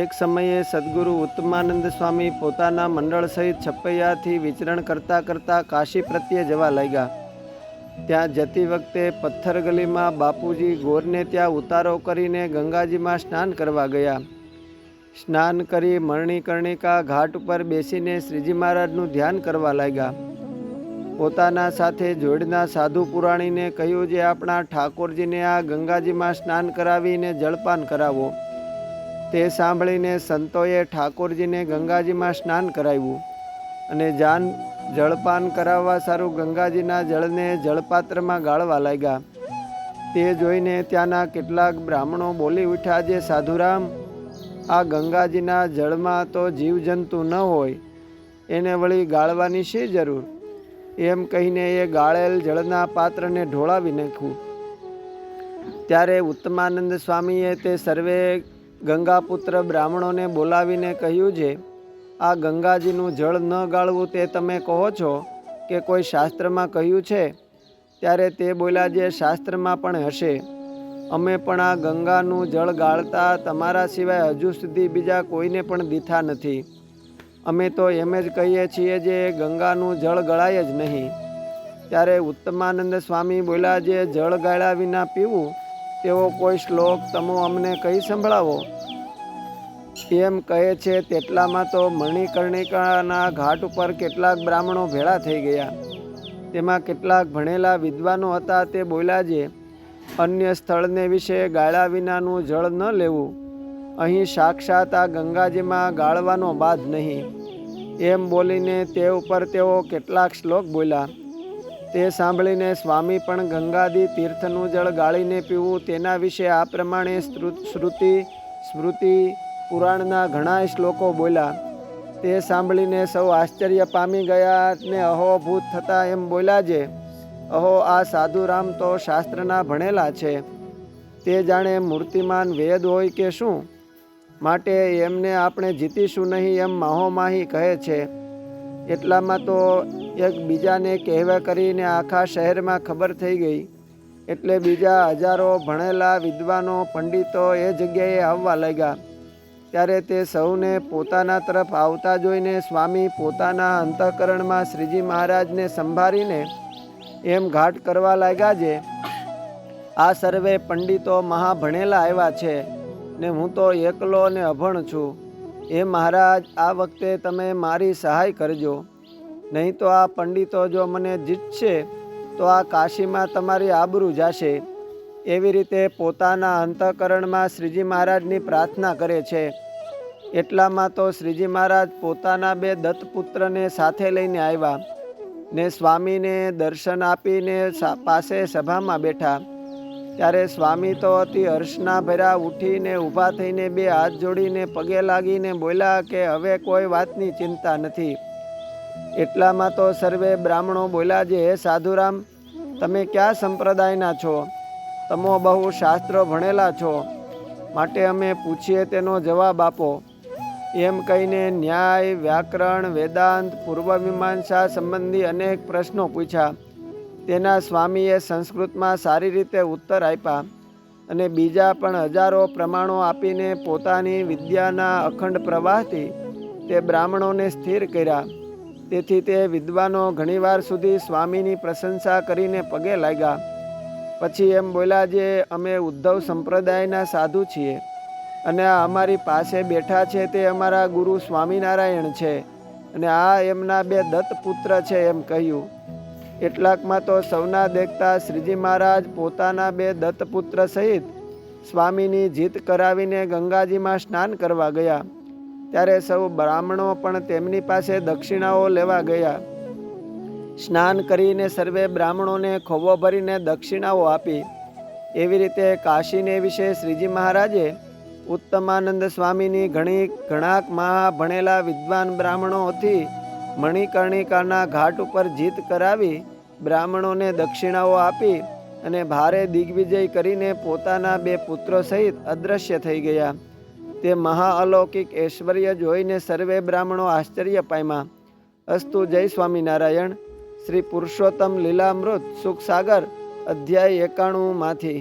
એક સમયે સદગુરુ ઉત્તમાનંદ સ્વામી પોતાના મંડળ સહિત છપૈયાથી વિચરણ કરતાં કરતાં કાશી પ્રત્યે જવા લાગ્યા. ત્યાં જતી વખતે પથ્થર ગલીમાં બાપુજી ગોરને ત્યાં ઉતારો કરીને ગંગાજીમાં સ્નાન કરવા ગયા. સ્નાન કરી મરણીકર્ણિકા ઘાટ ઉપર બેસીને શ્રીજી મહારાજનું ધ્યાન કરવા લાગ્યા. પોતાના સાથે જોડના સાધુ પુરાણીને કહ્યું, જે આપણા ઠાકોરજીને આ ગંગાજીમાં સ્નાન કરાવીને જળપાન કરાવો. તે સાંભળીને સંતોએ ઠાકોરજીને ગંગાજીમાં સ્નાન કરાવ્યું અને જાન જળપાન કરાવવા સારું ગંગાજીના જળને જળપાત્રમાં ગાળવા લાગ્યા. તે જોઈને ત્યાંના કેટલાક બ્રાહ્મણો બોલી ઉઠ્યા જે, સાધુરામ, આ ગંગાજીના જળમાં તો જીવજંતુ ન હોય, એને વળી ગાળવાની શી જરૂર એમ કહીને એ ગાળેલ જળના પાત્રને ઢોળાવી નાખ્યું. ત્યારે ઉત્તમાનંદ સ્વામીએ તે સર્વે ગંગાપુત્ર બ્રાહ્મણોને બોલાવીને કહ્યું છે, આ ગંગાજીનું જળ ન ગાળવું તે તમે કહો છો કે કોઈ શાસ્ત્રમાં કહ્યું છે? ત્યારે તે બોલ્યા, જે શાસ્ત્રમાં પણ હશે. અમે પણ આ ગંગાનું જળ ગાળતા તમારા સિવાય હજુ સુધી બીજા કોઈને પણ દીઠા નથી. અમે તો એમ જ કહીએ છીએ જે ગંગાનું જળ ગળાય જ નહીં. ત્યારે ઉત્તમાનંદ સ્વામી બોલ્યા, જે જળ ગાળ્યા વિના પીવું તેવો કોઈ શ્લોક તમો અમને કહી સંભળાવો? એમ કહે છે, તેટલામાં તો મણિકર્ણિકાના ઘાટ ઉપર કેટલાક બ્રાહ્મણો ભેળા થઈ ગયા. તેમાં કેટલાક ભણેલા વિદ્વાનો હતા, તે બોલ્યા જે અન્ય સ્થળને વિશે ગાળા વિનાનું જળ ન લેવું. અહીં સાક્ષાત આ ગંગાજીમાં ગાળવાનો બાદ નહીં. એમ બોલીને તે ઉપર તેઓ કેટલાક શ્લોક બોલ્યા. તે સાંભળીને સ્વામી પણ ગંગાદી તીર્થનું જળ ગાળીને પીવું. તેના વિશે આ પ્રમાણે શ્રુતિ, સ્મૃતિ, પુરાણના ઘણા શ્લોકો બોલ્યા. તે સાંભળીને સૌ આશ્ચર્ય પામી ગયા ને અહોભૂત થતા એમ બોલ્યા જે, અહો, આ સાધુરામ તો શાસ્ત્રના ભણેલા છે. તે જાણે મૂર્તિમાન વેદ હોય કે શું? માટે એમને આપણે જીતીશું નહીં એમ માહોમાહી કહે છે. એટલામાં તો એક બીજાને કહેવા કરીને આખા શહેરમાં ખબર થઈ ગઈ. એટલે બીજા હજારો ભણેલા વિદ્વાનો, પંડિતો એ જગ્યાએ આવવા લાગ્યા. ત્યારે તે સૌને પોતાના તરફ આવતા જોઈને સ્વામી પોતાના અંતઃકરણમાં શ્રીજી મહારાજને સંભાળીને એમ ઘાટ કરવા લાગ્યા જે, આ સર્વે પંડિતો મહાભણેલા આવ્યા છે ને હું તો એકલો ને અભણ છું. એ મહારાજ, આ વખતે તમે મારી સહાય કરજો. નહીં તો આ પંડિતો જો મને જીતશે, તો આ કાશીમાં તમારી આબરૂ જાશે. એવી રીતે પોતાના અંતઃકરણમાં શ્રીજી મહારાજની પ્રાર્થના કરે છે. એટલામાં તો શ્રીજી મહારાજ પોતાના બે દત્તપુત્રને સાથે લઈને આવ્યા ને સ્વામીને દર્શન આપીને પાસે સભામાં બેઠા. ત્યારે સ્વામી તો અતિ હર્ષના ભર્યા ઉઠીને ઊભા થઈને બે હાથ જોડીને પગે લાગીને બોલ્યા કે, હવે કોઈ વાતની ચિંતા નથી. એટલામાં તો સર્વે બ્રાહ્મણો બોલ્યા જે હે સાધુરામ, તમે કયા સંપ્રદાયના છો? તમો બહુ શાસ્ત્રો ભણેલા છો. માટે અમે પૂછીએ તેનો જવાબ આપો. એમ કહીને ન્યાય, વ્યાકરણ, વેદાંત, પૂર્વમીમાંસા સંબંધી અનેક પ્રશ્નો પૂછ્યા. તેના સ્વામીએ સંસ્કૃતમાં સારી રીતે ઉત્તર આપ્યા અને બીજા પણ હજારો પ્રમાણો આપીને પોતાની વિદ્યાના અખંડ પ્રવાહથી તે બ્રાહ્મણોને સ્થિર કર્યા. તેથી તે વિદ્વાનો ઘણીવાર સુધી સ્વામીની પ્રશંસા કરીને પગે લાગ્યા. પછી એમ બોલ્યા જે અમે ઉદ્ધવ સંપ્રદાયના સાધુ છીએ અને આ અમારી પાસે બેઠા છે તે અમારા ગુરુ સ્વામિનારાયણ છે અને આ એમના બે દત્તપુત્ર છે એમ કહ્યું. એટલાકમાં તો સૌના દેખતા શ્રીજી મહારાજ પોતાના બે દત્તપુત્ર સહિત સ્વામીની જીત કરાવીને ગંગાજીમાં સ્નાન કરવા ગયા. ત્યારે સૌ બ્રાહ્મણો પણ તેમની પાસે દક્ષિણાઓ લેવા ગયા. સ્નાન કરીને સર્વે બ્રાહ્મણોને ખોવો ભરીને દક્ષિણાઓ આપી. એવી રીતે કાશીને વિશે શ્રીજી મહારાજે ઉત્તમાનંદ સ્વામીની ઘણી ઘણાક મહા ભણેલા વિદ્વાન બ્રાહ્મણોથી મણિકર્ણિકાના ઘાટ ઉપર જીત કરાવી બ્રાહ્મણોને દક્ષિણાઓ આપી અને ભારે દિગ્વિજય કરીને પોતાના બે પુત્રો સહિત અદ્રશ્ય થઈ ગયા. તે મહાઅલૌકિક ઐશ્વર્ય જોઈને સર્વે બ્રાહ્મણો આશ્ચર્ય પામ્યા. અસ્તુ જય સ્વામિનારાયણ. શ્રી પુરુષોત્તમ લીલામૃત સુખસાગર, અધ્યાય એકાણુંમાંથી